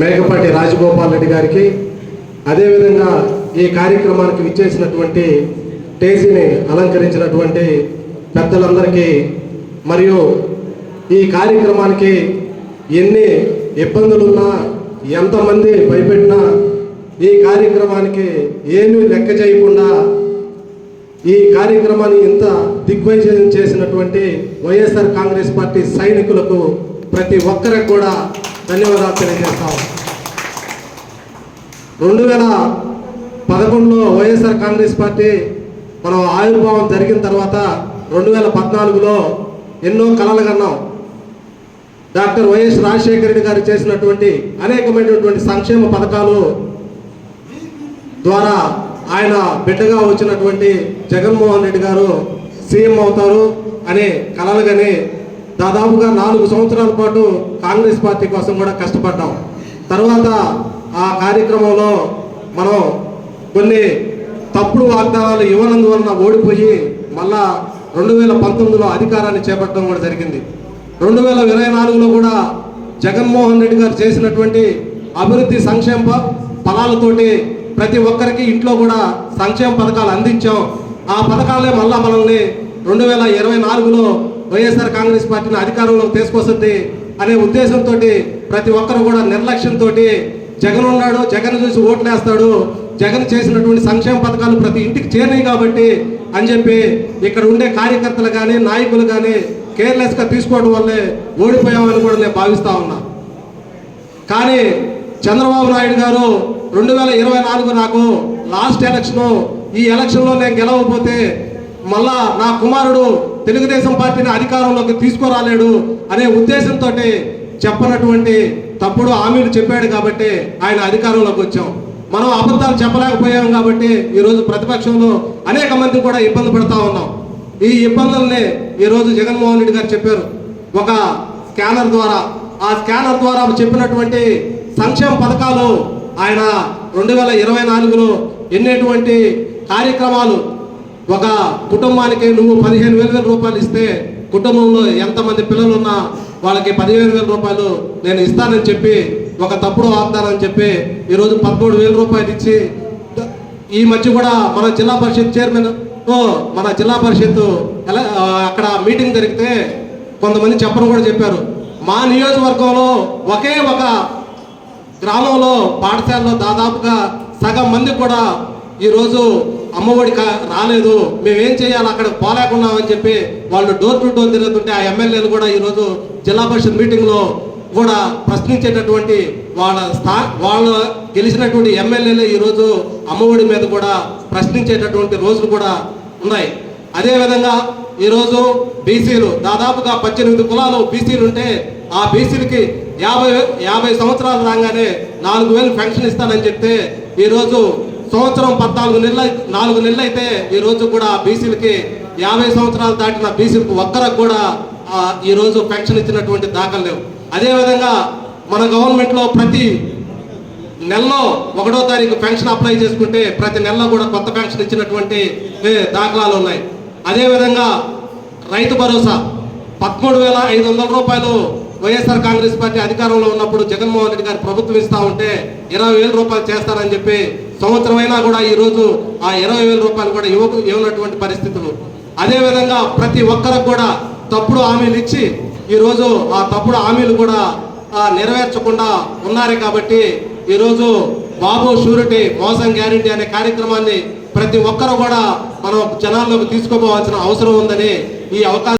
మేకపాటి రాజగోపాల్ రెడ్డి గారికి అదేవిధంగా ఈ కార్యక్రమానికి విచ్చేసినటువంటి టేసీని అలంకరించినటువంటి పెద్దలందరికీ మరియు ఈ కార్యక్రమానికి ఎన్ని ఇబ్బందులున్నా ఎంతమంది భయపెట్టినా ఈ కార్యక్రమానికి ఏమీ లెక్క చేయకుండా ఈ కార్యక్రమాన్ని ఇంత దిగ్విజయం చేసినటువంటి వైఎస్ఆర్ కాంగ్రెస్ పార్టీ సైనికులకు ప్రతి ఒక్కరికి కూడా ధన్యవాదాలు తెలియజేస్తాం. రెండు వేల పదకొండులో వైఎస్ఆర్ కాంగ్రెస్ పార్టీ మనం ఆవిర్భావం జరిగిన తర్వాత రెండు వేల పద్నాలుగులో ఎన్నో కళలు కన్నాం. డాక్టర్ వైఎస్ రాజశేఖర రెడ్డి గారు చేసినటువంటి అనేకమైనటువంటి సంక్షేమ పథకాలు ద్వారా ఆయన బిడ్డగా వచ్చినటువంటి జగన్మోహన్ రెడ్డి గారు సీఎం అవుతారు అనే కలలుగానే దాదాపుగా నాలుగు సంవత్సరాల పాటు కాంగ్రెస్ పార్టీ కోసం కూడా కష్టపడ్డాం. తర్వాత ఆ కార్యక్రమంలో మనం కొన్ని తప్పుడు వాగ్దానాలు ఇవ్వనందువలన ఓడిపోయి మళ్ళా రెండు వేల పంతొమ్మిదిలో అధికారాన్ని చేపట్టడం కూడా జరిగింది. రెండు వేల ఇరవై నాలుగులో కూడా జగన్మోహన్ రెడ్డి గారు చేసినటువంటి అభివృద్ధి సంక్షేమ ఫలాలతోటి ప్రతి ఒక్కరికి ఇంట్లో కూడా సంక్షేమ పథకాలు అందించాం. ఆ పథకాలే మళ్ళా మనల్ని రెండు వేల ఇరవై నాలుగులో వైఎస్ఆర్ కాంగ్రెస్ పార్టీని అధికారంలోకి తీసుకొస్తుంది అనే ఉద్దేశంతో ప్రతి ఒక్కరు కూడా నిర్లక్ష్యంతో జగన్ ఉన్నాడు జగన్ చూసి ఓట్లేస్తాడు జగన్ చేసినటువంటి సంక్షేమ పథకాలు ప్రతి ఇంటికి చేరినాయి కాబట్టి అని చెప్పి ఇక్కడ ఉండే కార్యకర్తలు కానీ నాయకులు కానీ కేర్లెస్గా తీసుకోవడం వల్లే ఓడిపోయామని కూడా నేను భావిస్తా ఉన్నా. కానీ చంద్రబాబు నాయుడు గారు రెండు వేల ఇరవై నాలుగు నాకు లాస్ట్ ఎలక్షన్ ఈ ఎలక్షన్లో నేను గెలవకపోతే మళ్ళా నా కుమారుడు తెలుగుదేశం పార్టీని అధికారంలోకి తీసుకురాలేడు అనే ఉద్దేశంతో చెప్పనటువంటి తప్పుడు హామీలు చెప్పాడు కాబట్టి ఆయన అధికారంలోకి వచ్చాం. మనం అబద్ధాలు చెప్పలేకపోయాం కాబట్టి ఈరోజు ప్రతిపక్షంలో అనేక మంది కూడా ఇబ్బంది పడతా ఉన్నాం. ఈ ఇబ్బందుల్ని ఈరోజు జగన్మోహన్ రెడ్డి గారు చెప్పారు. ఒక స్కానర్ ద్వారా ఆ స్కానర్ ద్వారా చెప్పినటువంటి సంక్షేమ పథకాలు ఆయన రెండు వేల ఇరవై నాలుగులో ఎన్నేటువంటి కార్యక్రమాలు ఒక కుటుంబానికి నువ్వు పదిహేను వేల వేల రూపాయలు ఇస్తే కుటుంబంలో ఎంతమంది పిల్లలు ఉన్నా వాళ్ళకి పదిహేను వేల రూపాయలు నేను ఇస్తానని చెప్పి ఒక తప్పుడు వాగ్దానం చెప్పి ఈరోజు పదమూడు వేల రూపాయలు ఇచ్చి ఈ మధ్య కూడా మన జిల్లా పరిషత్ చైర్మన్ మన జిల్లా పరిషత్ ఎలా అక్కడ మీటింగ్ జరిగితే కొంతమంది చెప్పడం కూడా చెప్పారు. మా నియోజకవర్గంలో ఒకే ఒక గ్రామంలో పాఠశాలలో దాదాపుగా సగం మంది కూడా ఈరోజు అమ్మఒడి రాలేదు మేమేం చేయాలి అక్కడ పోలేకున్నామని చెప్పి వాళ్ళు డోర్ టు డోర్ తిరుగుతుంటే ఆ ఎమ్మెల్యేలు కూడా ఈరోజు జిల్లా పరిషత్ మీటింగ్లో కూడా ప్రశ్నించేటటువంటి వాళ్ళ స్థా వాళ్ళు గెలిచినటువంటి ఎమ్మెల్యేలు ఈరోజు అమ్మఒడి మీద కూడా ప్రశ్నించేటటువంటి రోజులు కూడా ఉన్నాయి. అదేవిధంగా ఈరోజు బీసీలు దాదాపుగా పద్దెనిమిది కులాలు బీసీలు ఉంటే ఆ బీసీలకి యాభై యాభై సంవత్సరాలు రాగానే నాలుగు వేలు పెన్షన్ ఇస్తానని చెప్తే ఈరోజు సంవత్సరం పద్నాలుగు నెలలు నాలుగు నెలలు అయితే ఈరోజు కూడా బీసీలకి యాభై సంవత్సరాలు దాటిన బీసీలకు ఒక్కరికి కూడా ఈరోజు పెన్షన్ ఇచ్చినటువంటి దాఖలు లేవు. అదేవిధంగా మన గవర్నమెంట్లో ప్రతి నెలలో ఒకటో తారీఖు పెన్షన్ అప్లై చేసుకుంటే ప్రతి నెలలో కూడా కొత్త పెన్షన్ ఇచ్చినటువంటి దాఖలాలు ఉన్నాయి. అదేవిధంగా రైతు భరోసా పదమూడు వేల ఐదు వందల రూపాయలు వైఎస్ఆర్ కాంగ్రెస్ పార్టీ అధికారంలో ఉన్నప్పుడు జగన్మోహన్ రెడ్డి గారు ప్రభుత్వం ఇస్తా ఉంటే ఇరవై వేల రూపాయలు చేస్తారని చెప్పి సంవత్సరమైనా కూడా ఈ రోజు ఆ ఇరవై వేల రూపాయలు కూడా యువకు ఇవ్వనటువంటి పరిస్థితులు. అదేవిధంగా ప్రతి ఒక్కరికి కూడా తప్పుడు హామీలు ఇచ్చి ఈరోజు ఆ తప్పుడు హామీలు కూడా నెరవేర్చకుండా ఉన్నారు కాబట్టి ఈరోజు బాబు షూరిటీ మోసం గ్యారంటీ అనే కార్యక్రమాన్ని ప్రతి ఒక్కరు కూడా మనం జనాల్లోకి తీసుకోపోవాల్సిన అవసరం ఉందని ఈ అవకాశం